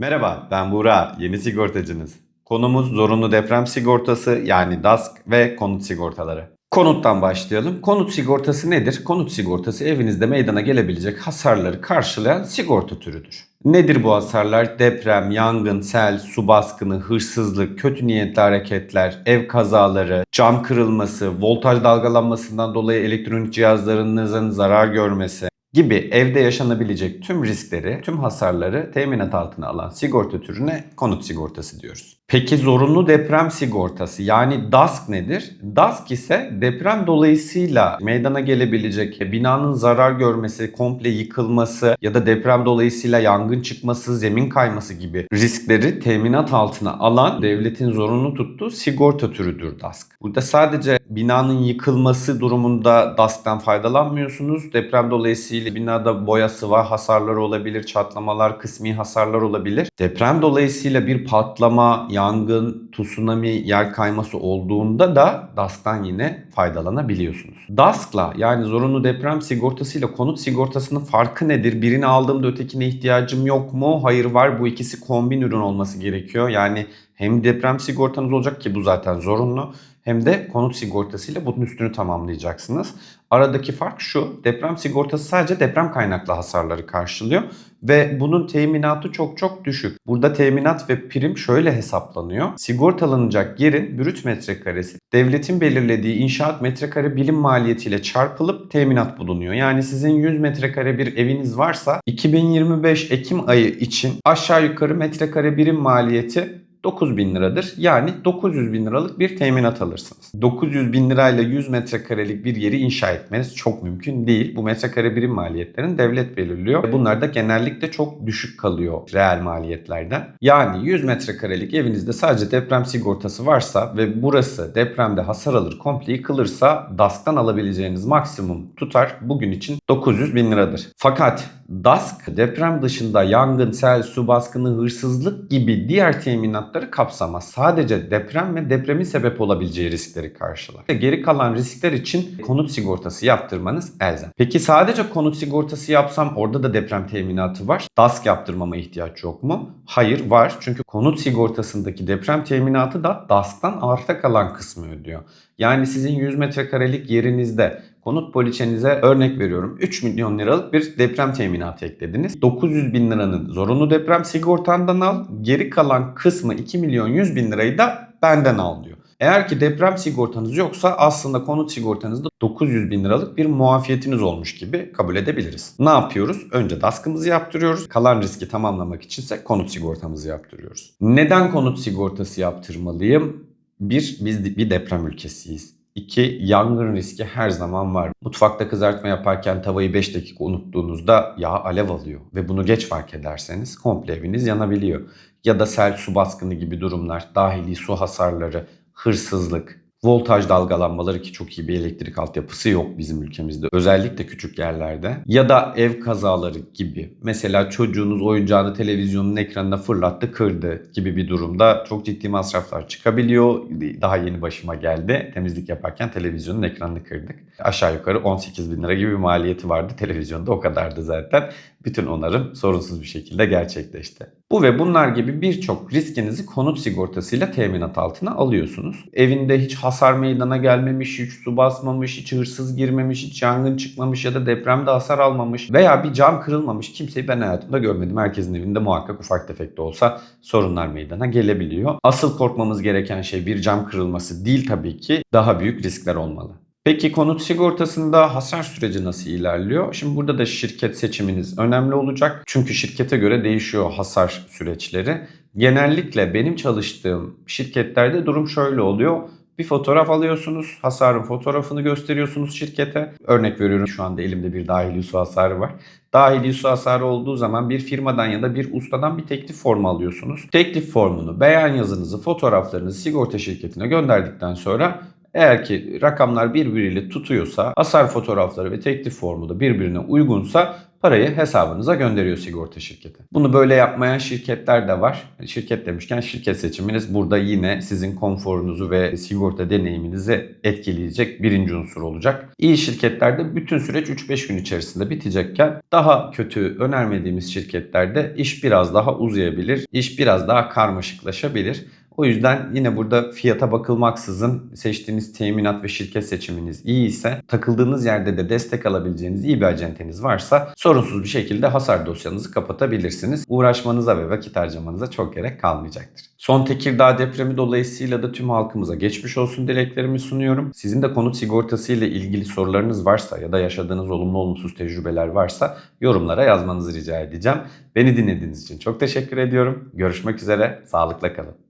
Merhaba, ben Buğra, yeni sigortacınız. Konumuz zorunlu deprem sigortası yani DASK ve konut sigortaları. Konuttan başlayalım. Konut sigortası nedir? Konut sigortası evinizde meydana gelebilecek hasarları karşılayan sigorta türüdür. Nedir bu hasarlar? Deprem, yangın, sel, su baskını, hırsızlık, kötü niyetli hareketler, ev kazaları, cam kırılması, voltaj dalgalanmasından dolayı elektronik cihazlarınızın zarar görmesi, gibi evde yaşanabilecek tüm riskleri, tüm hasarları teminat altına alan sigorta türüne konut sigortası diyoruz. Peki zorunlu deprem sigortası yani DASK nedir? DASK ise deprem dolayısıyla meydana gelebilecek binanın zarar görmesi, komple yıkılması ya da deprem dolayısıyla yangın çıkması, zemin kayması gibi riskleri teminat altına alan devletin zorunlu tuttuğu sigorta türüdür DASK. Burada sadece binanın yıkılması durumunda DASK'tan faydalanmıyorsunuz. Deprem dolayısıyla binada boya sıva hasarları olabilir, çatlamalar, kısmi hasarlar olabilir. Deprem dolayısıyla bir patlama, yangın, tsunami, yer kayması olduğunda da DASK'tan yine faydalanabiliyorsunuz. DASK'la yani zorunlu deprem sigortasıyla konut sigortasının farkı nedir? Birini aldığımda ötekine ihtiyacım yok mu? Hayır var. Bu ikisi kombin ürün olması gerekiyor. Yani hem deprem sigortanız olacak ki bu zaten zorunlu hem de konut sigortasıyla bunun üstünü tamamlayacaksınız. Aradaki fark şu, deprem sigortası sadece deprem kaynaklı hasarları karşılıyor ve bunun teminatı çok çok düşük. Burada teminat ve prim şöyle hesaplanıyor. Sigortalanacak yerin brüt metrekaresi devletin belirlediği inşaat metrekare bilim maliyetiyle çarpılıp teminat bulunuyor. Yani sizin 100 metrekare bir eviniz varsa 2025 Ekim ayı için aşağı yukarı metrekare birim maliyeti 9 bin liradır. Yani 900 bin liralık bir teminat alırsınız. 900 bin lirayla 100 metrekarelik bir yeri inşa etmeniz çok mümkün değil. Bu metrekare birim maliyetlerini devlet belirliyor. Bunlar da genellikle çok düşük kalıyor reel maliyetlerden. Yani 100 metrekarelik evinizde sadece deprem sigortası varsa ve burası depremde hasar alır komple yıkılırsa DASK'tan alabileceğiniz maksimum tutar bugün için 900 bin liradır. Fakat DASK deprem dışında yangın, sel, su baskını, hırsızlık gibi diğer teminatları kapsamaz. Sadece deprem ve depremin sebep olabileceği riskleri karşılar. Geri kalan riskler için konut sigortası yaptırmanız elzem. Peki sadece konut sigortası yapsam orada da deprem teminatı var. DASK yaptırmama ihtiyaç yok mu? Hayır var. Çünkü konut sigortasındaki deprem teminatı da DASK'tan arta kalan kısmı ödüyor. Yani sizin 100 metrekarelik yerinizde konut poliçenize örnek veriyorum 3 milyon liralık bir deprem teminatı eklediniz. 900 bin liranın zorunlu deprem sigortandan al. Geri kalan kısmı 2 milyon 100 bin lirayı da benden al diyor. Eğer ki deprem sigortanız yoksa aslında konut sigortanızda 900 bin liralık bir muafiyetiniz olmuş gibi kabul edebiliriz. Ne yapıyoruz? Önce DASK'ımızı yaptırıyoruz. Kalan riski tamamlamak içinse konut sigortamızı yaptırıyoruz. Neden konut sigortası yaptırmalıyım? Bir, biz bir deprem ülkesiyiz. İki, yangın riski her zaman var. Mutfakta kızartma yaparken tavayı 5 dakika unuttuğunuzda yağ alev alıyor. Ve bunu geç fark ederseniz komple eviniz yanabiliyor. Ya da sel, su baskını gibi durumlar, dahili su hasarları, hırsızlık, voltaj dalgalanmaları ki çok iyi bir elektrik altyapısı yok bizim ülkemizde. Özellikle küçük yerlerde. Ya da ev kazaları gibi. Mesela çocuğunuz oyuncağını televizyonun ekranına fırlattı, kırdı gibi bir durumda çok ciddi masraflar çıkabiliyor. Daha yeni başıma geldi. Temizlik yaparken televizyonun ekranını kırdık. Aşağı yukarı 18 bin lira gibi bir maliyeti vardı. Televizyonda o kadardı zaten. Bütün onarım sorunsuz bir şekilde gerçekleşti. Bu ve bunlar gibi birçok riskinizi konut sigortasıyla teminat altına alıyorsunuz. Evinde hiç hasar meydana gelmemiş, hiç su basmamış, hiç hırsız girmemiş, hiç yangın çıkmamış ya da depremde hasar almamış veya bir cam kırılmamış kimseyi ben hayatımda görmedim. Herkesin evinde muhakkak ufak tefek de olsa sorunlar meydana gelebiliyor. Asıl korkmamız gereken şey bir cam kırılması değil tabii ki daha büyük riskler olmalı. Peki konut sigortasında hasar süreci nasıl ilerliyor? Şimdi burada da şirket seçiminiz önemli olacak. Çünkü şirkete göre değişiyor hasar süreçleri. Genellikle benim çalıştığım şirketlerde durum şöyle oluyor. Bir fotoğraf alıyorsunuz, hasarın fotoğrafını gösteriyorsunuz şirkete. Örnek veriyorum şu anda elimde bir dahili su hasarı var. Dahili su hasarı olduğu zaman bir firmadan ya da bir ustadan bir teklif formu alıyorsunuz. Teklif formunu, beyan yazınızı, fotoğraflarınızı sigorta şirketine gönderdikten sonra eğer ki rakamlar birbiriyle tutuyorsa, hasar fotoğrafları ve teklif formu da birbirine uygunsa parayı hesabınıza gönderiyor sigorta şirketi. Bunu böyle yapmayan şirketler de var. Şirket demişken şirket seçiminiz burada yine sizin konforunuzu ve sigorta deneyiminizi etkileyecek birinci unsur olacak. İyi şirketlerde bütün süreç 3-5 gün içerisinde bitecekken daha kötü önermediğimiz şirketlerde iş biraz daha uzayabilir, iş biraz daha karmaşıklaşabilir. O yüzden yine burada fiyata bakılmaksızın seçtiğiniz teminat ve şirket seçiminiz iyi ise takıldığınız yerde de destek alabileceğiniz iyi bir acenteniz varsa sorunsuz bir şekilde hasar dosyanızı kapatabilirsiniz. Uğraşmanıza ve vakit harcamanıza çok gerek kalmayacaktır. Son Tekirdağ depremi dolayısıyla da tüm halkımıza geçmiş olsun dileklerimi sunuyorum. Sizin de konut sigortası ile ilgili sorularınız varsa ya da yaşadığınız olumlu olumsuz tecrübeler varsa yorumlara yazmanızı rica edeceğim. Beni dinlediğiniz için çok teşekkür ediyorum. Görüşmek üzere, sağlıkla kalın.